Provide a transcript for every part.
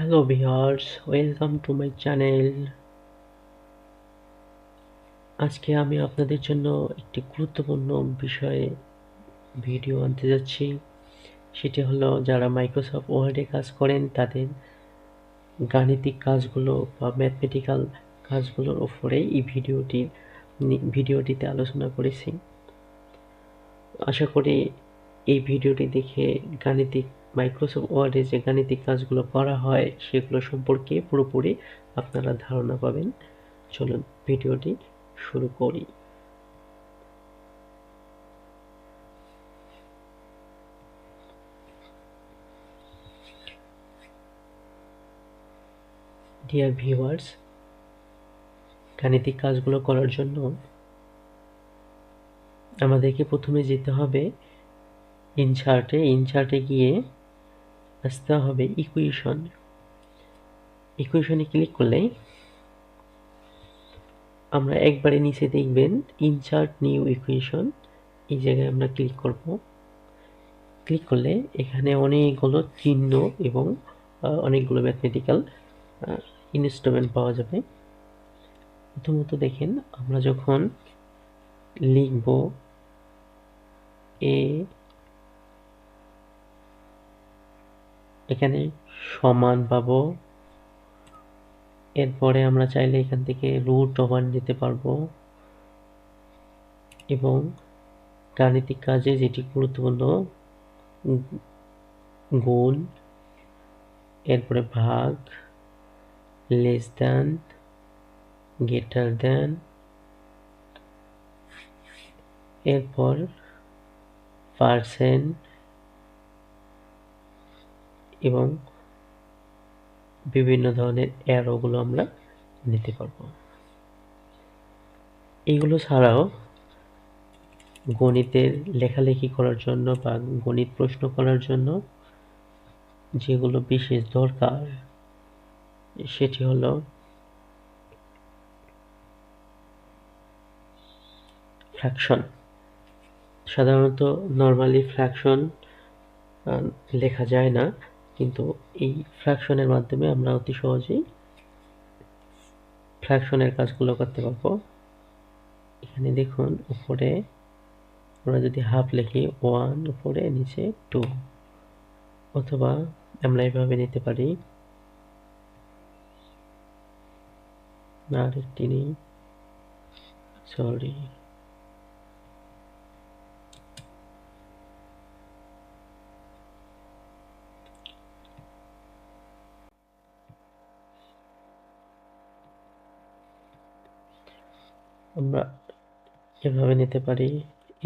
Hello viewers welcome to my channel আজকে আমি আপনাদের জন্য একটি গুরুত্বপূর্ণ বিষয়ে ভিডিও আনতে যাচ্ছি। সেটি হলো, যারা মাইক্রোসফট ওয়ার্ডে কাজ করেন, তাদের গাণিতিক কাজগুলো বা ম্যাথমেটিক্যাল কাজগুলোর উপরে এই ভিডিওটি ভিডিওটিতে আলোচনা করেছি। আশা করি এই ভিডিওটি দেখে গাণিতিক মাইক্রোসফট ওয়ার্ডে যে গাণিতিক কাজগুলো করা হয়, সেগুলো সম্পর্কে পুরোপুরি আপনারা ধারণা পাবেন। চলুন ভিডিওটি শুরু করি। ডিয়ার ভিউয়ার্স গাণিতিক কাজগুলো করার জন্য আমাদেরকে প্রথমে যেতে হবে ইনচার্টে। ইনচার্টে গিয়ে আসতে হবে ইকুয়েশন ইকুয়েশনে ক্লিক করলে আমরা একবারে নিচে দেখবেন ইনচার্ট নিউ ইকুয়েশন এই জায়গায় আমরা ক্লিক করব। ক্লিক করলে এখানে অনেকগুলো চিহ্ন এবং অনেকগুলো ম্যাথমেটিক্যাল ইনস্ট্রুমেন্ট পাওয়া যাবে। প্রথমত দেখেন আমরা যখন লিখব এ এখানে সমান পাবো। এরপরে আমরা চাইলে এখান থেকে রুট ওভার নিতে পারব। এবং গাণিতিক কাজে যেটি গুরুত্বপূর্ণ, গুণ, এরপরে ভাগ লেস দ্যান গ্রেটার দ্যান এরপর পার্সেন্ট এবং বিভিন্ন ধরনের অ্যারোগুলো আমরা নিতে পারব। এইগুলো ছাড়াও গণিতের লেখালেখি করার জন্য বা গণিত প্রশ্ন করার জন্য যেগুলো বিশেষ দরকার, সেটি হলো ফ্র্যাকশন সাধারণত নর্মালি ফ্র্যাকশন লেখা যায় না। কিন্তু এই ফ্র্যাকশনের মাধ্যমে আমরা অতি সহজেই ফ্র্যাকশনের কাজগুলো করতে পারব। এখানে দেখুন, উপরে আমরা যদি হাফ লিখি ওয়ান উপরে, নিচে টু অথবা আমরা এভাবে নিতে পারি। আর একটি নেই। সরি আমরা এভাবে নিতে পারি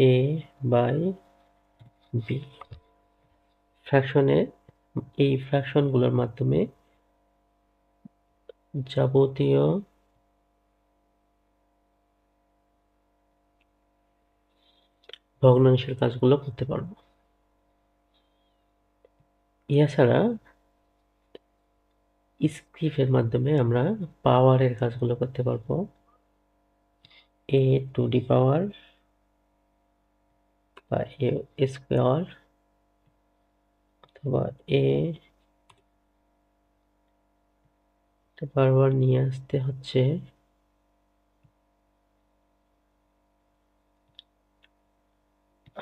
এ বাই বি ফ্র্যাকশনে এই ফ্র্যাকশনগুলোর মাধ্যমে যাবতীয় ভগ্নাংশের কাজগুলো করতে পারব। এছাড়া স্ক্রিপ্টের মাধ্যমে আমরা পাওয়ারের কাজগুলো করতে পারব। এ টু দি পাওয়ার বা এ স্কোয়ার অথবা এ বারবার নিয়ে আসতে হচ্ছে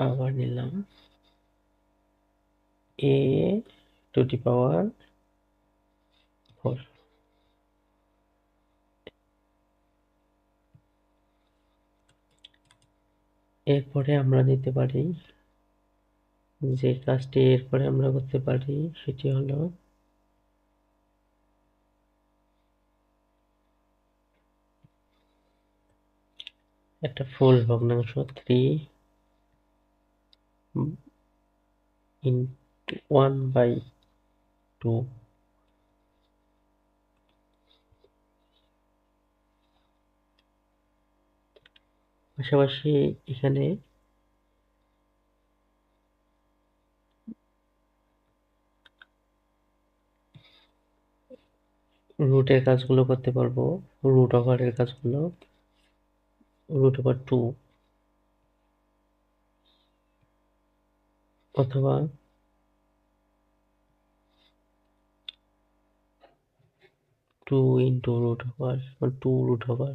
আবার নিলাম a to the power four এরপরে আমরা নিতে পারি যে কাজটি এরপরে আমরা করতে পারি সেটি হলো একটা ফুল ভগ্নাংশ three in one by two পাশাপাশি এখানে রুটের কাজগুলো করতে পারব। রুট ওভারের কাজগুলো। রুট ওভার টু অথবা two into root over two root over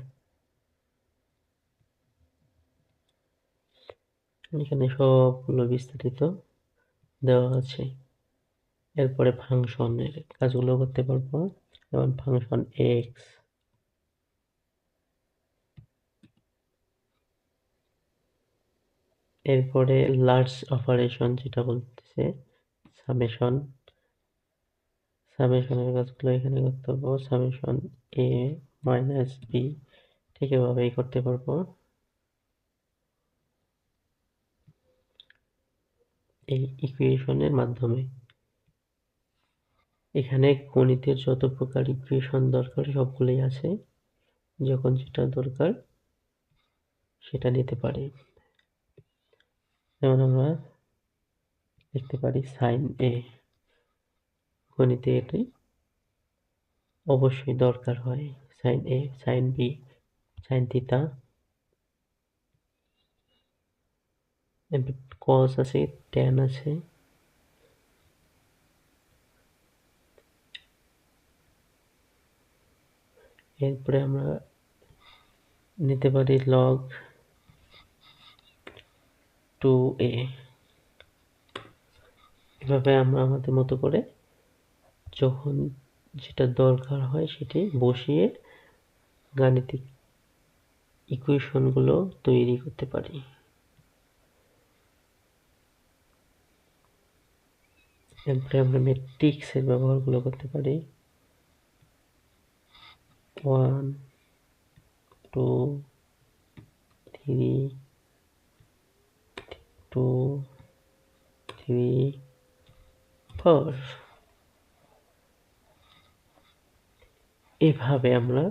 এখানে সবগুলো বিস্তারিত দেওয়া আছে। এরপরে ফাংশনের কাজগুলো করতে পারব। যেমন ফাংশন এক্স। এরপরে লার্জ অপারেশন যেটা বলতেছে, সামেশন। সামেশনের কাজগুলো এখানে করতে পারব। সামেশন এ মাইনাস বি, ঠিক এভাবেই করতে পারব। এই ইকুয়েশনের মাধ্যমে। এখানে গণিতের যত প্রকার ইকুয়েশন দরকার সবগুলোই আছে। যখন যেটা দরকার সেটা নিতে পারি। যেমন আমরা লিখতে পারি সাইন এ গণিতে এটি অবশ্যই দরকার হয়। Sine A sine B sine theta cos আছে ট্যান আছে এরপরে আমরা নিতে পারি লগ টু এভাবে আমরা আমাদের মতো করে যখন যেটা দরকার হয় সেটি বসিয়ে গাণিতিক ইকুয়েশনগুলো তৈরি করতে পারি। এরপরে আমরা ম্যাট্রিক্সের ব্যবহারগুলো করতে পারি। One two three two three four এভাবে আমরা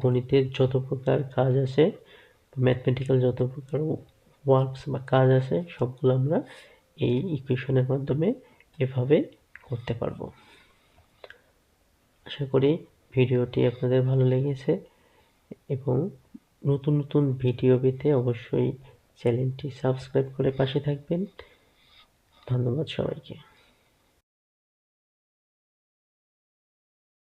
গণিতের যত প্রকার কাজ আছে ম্যাথমেটিক্যাল যত প্রকার ওয়ার্কস বা কাজ আছে, সবগুলো আমরা এই ইকুয়েশনের মাধ্যমে এভাবে করতে পারব। আশা করি ভিডিওটি আপনাদের ভালো লেগেছে এবং নতুন নতুন ভিডিও পেতে অবশ্যই চ্যানেলটি সাবস্ক্রাইব করে পাশে থাকবেন। ধন্যবাদ সবাইকে।